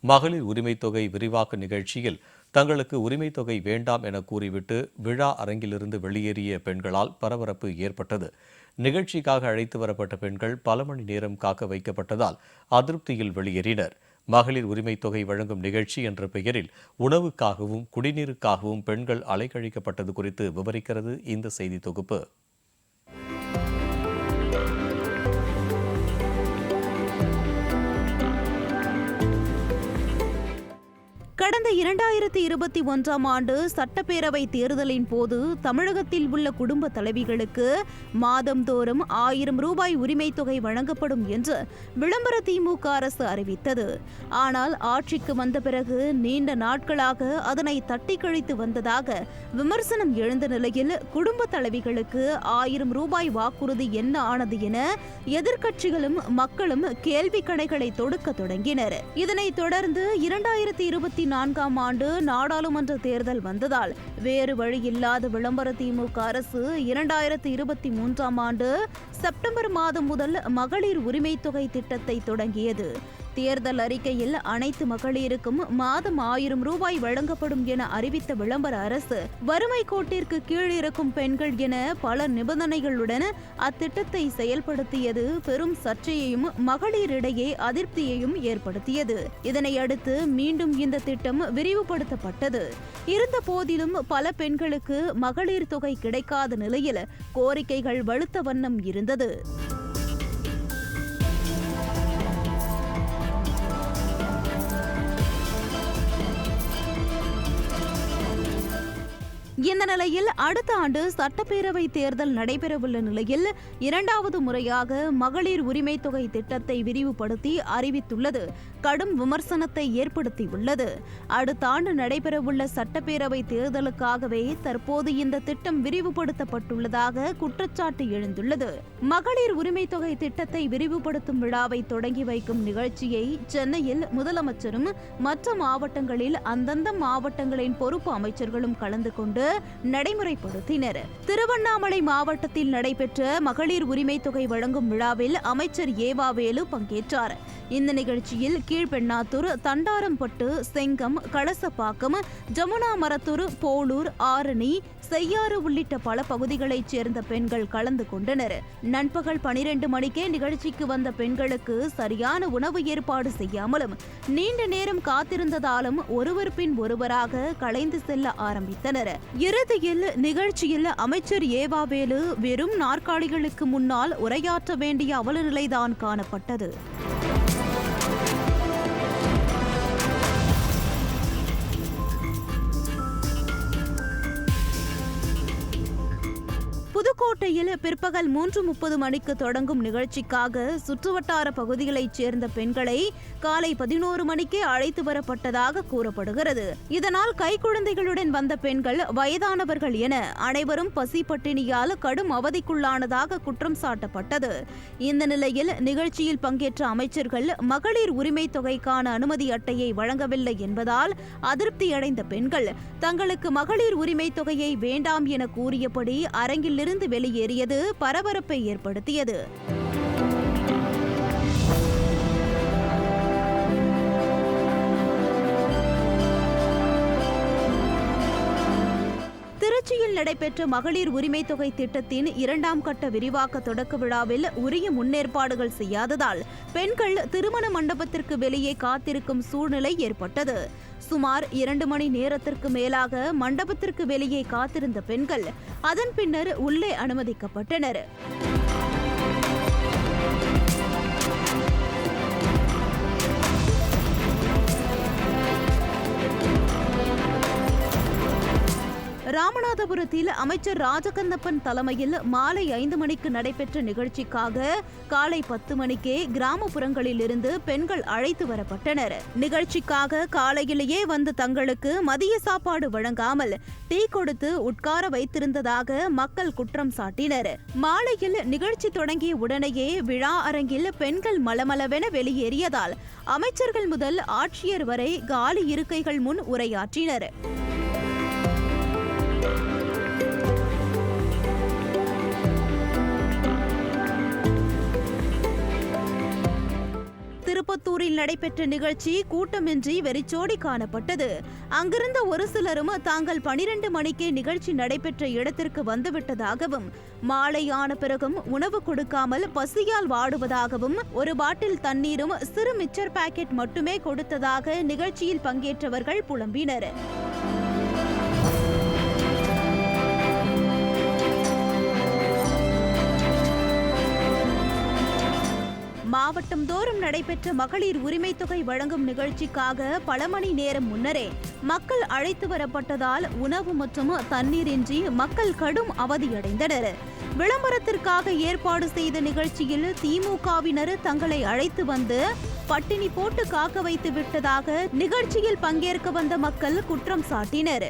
மகளிர் உரிமைத் தொகை விரிவாக்க நிகழ்ச்சியில் தங்களுக்கு உரிமைத் தொகை வேண்டாம் என கூறிவிட்டு விழா அரங்கிலிருந்து வெளியேறிய பெண்களால் பரபரப்பு ஏற்பட்டது. நிகழ்ச்சிக்காக அழைத்து வரப்பட்ட பெண்கள் பல மணி நேரம் காக்க வைக்கப்பட்டதால் அதிருப்தியில் வெளியேறினர். மகளிர் உரிமைத் தொகை வழங்கும் நிகழ்ச்சி என்ற பெயரில் உணவுக்காகவும் குடிநீருக்காகவும் பெண்கள் அலைக்கழிக்கப்பட்டது குறித்து விவரிக்கிறது இந்த செய்தி தொகுப்பு. கடந்த இரண்டாயிரத்தி இருபத்தி ஒன்றாம் ஆண்டு சட்டப்பேரவை தேர்தலின் போது தமிழகத்தில் உள்ள குடும்ப தலைவிகளுக்கு மாதந்தோறும் ஆயிரம் ரூபாய் உரிமைத் தொகை வழங்கப்படும் என்று விளம்பர திமுக அரசு அறிவித்தது. ஆனால் ஆட்சிக்கு வந்த பிறகு நீண்ட நாட்களாக அதனை தட்டி கழித்து வந்ததாக விமர்சனம் எழுந்த நிலையில் குடும்ப தலைவிகளுக்கு ஆயிரம் ரூபாய் வாக்குறுதி என்ன ஆனது என எதிர்க்கட்சிகளும் மக்களும் கேள்வி கணைகளை தொடுக்க தொடங்கினர். இதனைத் தொடர்ந்து இரண்டாயிரத்தி இருபத்தி நான்காம் ஆண்டு நாடாளுமன்ற தேர்தல் வந்ததால் வேறு வழி இல்லாத விளம்பர திமுக அரசு இரண்டாயிரத்தி இருபத்தி மூன்றாம் ஆண்டு செப்டம்பர் மாதம் முதல் மகளிர் உரிமைத் தொகை திட்டத்தை தொடங்கியது. தேர்தல் அறிக்கையில் அனைத்து மகளிருக்கும் மாதம் ஆயிரம் ரூபாய் வழங்கப்படும் என அறிவித்த விளம்பர அரசு வறுமை கோட்டிற்கு கீழ் இருக்கும் பெண்கள் என பல நிபந்தனைகளுடன் அத்திட்டத்தை செயல்படுத்தியது பெரும் சர்ச்சையையும் மகளிரிடையே அதிருப்தியையும் ஏற்படுத்தியது. இதனையடுத்து மீண்டும் இந்த திட்டம் விரிவுபடுத்தப்பட்டது. இருந்த போதிலும் பல பெண்களுக்கு மகளிர் தொகை கிடைக்காத நிலையில் கோரிக்கைகள் வலுத்த வண்ணம் இருந்தது. இந்த நிலையில் அடுத்த ஆண்டு சட்டப்பேரவை தேர்தல் நடைபெறவுள்ள நிலையில் இரண்டாவது முறையாக மகளிர் உரிமை தொகை திட்டத்தை விரிவுபடுத்தி அறிவித்துள்ளது. கடும் விமர்சனத்தை ஏற்படுத்தியுள்ளது. அடுத்த ஆண்டு நடைபெறவுள்ள சட்டப்பேரவை தேர்தலுக்காகவே தற்போது இந்த திட்டம் விரிவுபடுத்தப்பட்டுள்ளதாக குற்றச்சாட்டு எழுந்துள்ளது. மகளிர் உரிமை தொகை திட்டத்தை விரிவுபடுத்தும் விழாவை தொடங்கி வைக்கும் நிகழ்ச்சியை சென்னையில் முதலமைச்சரும் மற்ற மாவட்டங்களில் அந்தந்த மாவட்டங்களின் பொறுப்பு அமைச்சர்களும் கலந்து கொண்டு நடைமுறைப்படுத்தினர். திருவண்ணாமலை மாவட்டத்தில் நடைபெற்ற மகளிர் உரிமை தொகை வழங்கும் விழாவில் அமைச்சர் ஏவாவேலு பங்கேற்றார். இந்த நிகழ்ச்சியில் கீழ்பெண்ணாத்தூர் தண்டாரம்பட்டு செங்கம் கலசப்பாக்கம் ஜமுனா மரத்தூர் போலூர் ஆரணி செய்யாறு உள்ளிட்ட பல பகுதிகளைச் சேர்ந்த பெண்கள் கலந்து கொண்டனர். நண்பகல் பனிரெண்டு மணிக்கே நிகழ்ச்சிக்கு வந்த பெண்களுக்கு சரியான உணவு ஏற்பாடு செய்யாமலும் நீண்ட நேரம் காத்திருந்ததாலும் ஒருவர் பின் ஒருவராக கலைந்து செல்ல ஆரம்பித்தனர். இறுதியில் நிகழ்ச்சியில் அமைச்சர் ஏவாவேலு வெறும் நாற்காலிகளுக்கு முன்னால் உரையாற்ற வேண்டிய அவலநிலைதான் காணப்பட்டது. புதுக்கோட்டையில் பிற்பகல் மூன்று முப்பது மணிக்கு தொடங்கும் நிகழ்ச்சிக்காக சுற்றுவட்டார பகுதிகளைச் சேர்ந்த பெண்களை காலை பதினோரு மணிக்கே அழைத்து வரப்பட்டதாக கூறப்படுகிறது. இதனால் கைக்குழந்தைகளுடன் வந்த பெண்கள் வயதானவர்கள் என அனைவரும் பசி பட்டினியால் கடும் அவதிக்குள்ளானதாக குற்றம் சாட்டப்பட்டது. இந்த நிலையில் நிகழ்ச்சியில் பங்கேற்ற அமைச்சர்கள் மகளிர் உரிமை தொகைக்கான அனுமதி அட்டையை வழங்கவில்லை என்பதால் அதிருப்தியடைந்த பெண்கள் தங்களுக்கு மகளிர் உரிமை தொகையை வேண்டாம் என கூறியபடி அரங்கிலிருந்து வெளியேறியது பரபரப்பை ஏற்படுத்தியது. சென்னையில் நடைபெற்ற மகளிர் உரிமை தொகை திட்டத்தின் இரண்டாம் கட்ட விரிவாக்க தொடக்க விழாவில் உரிய முன்னேற்பாடுகள் செய்யாததால் பெண்கள் திருமண மண்டபத்திற்கு வெளியே காத்திருக்கும் சூழ்நிலை ஏற்பட்டது. சுமார் இரண்டு மணி நேரத்திற்கு மேலாக மண்டபத்திற்கு வெளியே காத்திருந்த பெண்கள் அதன் பின்னர் உள்ளே அனுமதிக்கப்பட்டனர். ராமநாதபுரத்தில் அமைச்சர் ராஜகந்தப்பன் தலைமையில் மாலை ஐந்து மணிக்கு நடைபெற்ற நிகழ்ச்சிக்காக காலை பத்து மணிக்கே கிராமப்புறங்களில் இருந்து பெண்கள் அழைத்து வரப்பட்டனர். நிகழ்ச்சிக்காக காலையிலேயே வந்து தங்களுக்கு மதிய சாப்பாடு வழங்காமல் டீ கொடுத்து உட்கார வைத்திருந்ததாக மக்கள் குற்றம் சாட்டினர். மாலையில் நிகழ்ச்சி தொடங்கிய உடனேயே விழா அரங்கில் பெண்கள் மலமளவென வெளியேறியதால் அமைச்சர்கள் முதல் ஆட்சியர் வரை காலி இருக்கைகள் முன் உரையாற்றினர். திருப்பத்தூரில் நடைபெற்ற நிகழ்ச்சி கூட்டமின்றி வெறிச்சோடி காணப்பட்டது. அங்கிருந்த ஒரு சிலரும் தாங்கள் பனிரெண்டு மணிக்கே நிகழ்ச்சி நடைபெற்ற இடத்திற்கு வந்துவிட்டதாகவும் மாலையான பிறகும் உணவு கொடுக்காமல் பசியால் வாடுவதாகவும் ஒரு பாட்டில் தண்ணீரும் சிறு மிச்சர் பாக்கெட் மட்டுமே கொடுத்ததாக நிகழ்ச்சியில் பங்கேற்றவர்கள் புலம்பினர். மாவட்டம் தோறும் நடைபெற்ற மகளிர் உரிமை தொகை வழங்கும் நிகழ்ச்சிக்காக பல மணி நேரம் முன்னரே மக்கள் அழைத்து வரப்பட்டதால் உணவு மற்றும் தண்ணீரின்றி மக்கள் கடும் அவதியடைந்தனர். விளம்பரத்திற்காக ஏற்பாடு செய்த நிகழ்ச்சியில் திமுகவினர் தங்களை அழைத்து வந்து பட்டினி போட்டு காக்க வைத்து விட்டதாக நிகழ்ச்சியில் பங்கேற்க வந்த மக்கள் குற்றம் சாட்டினர்.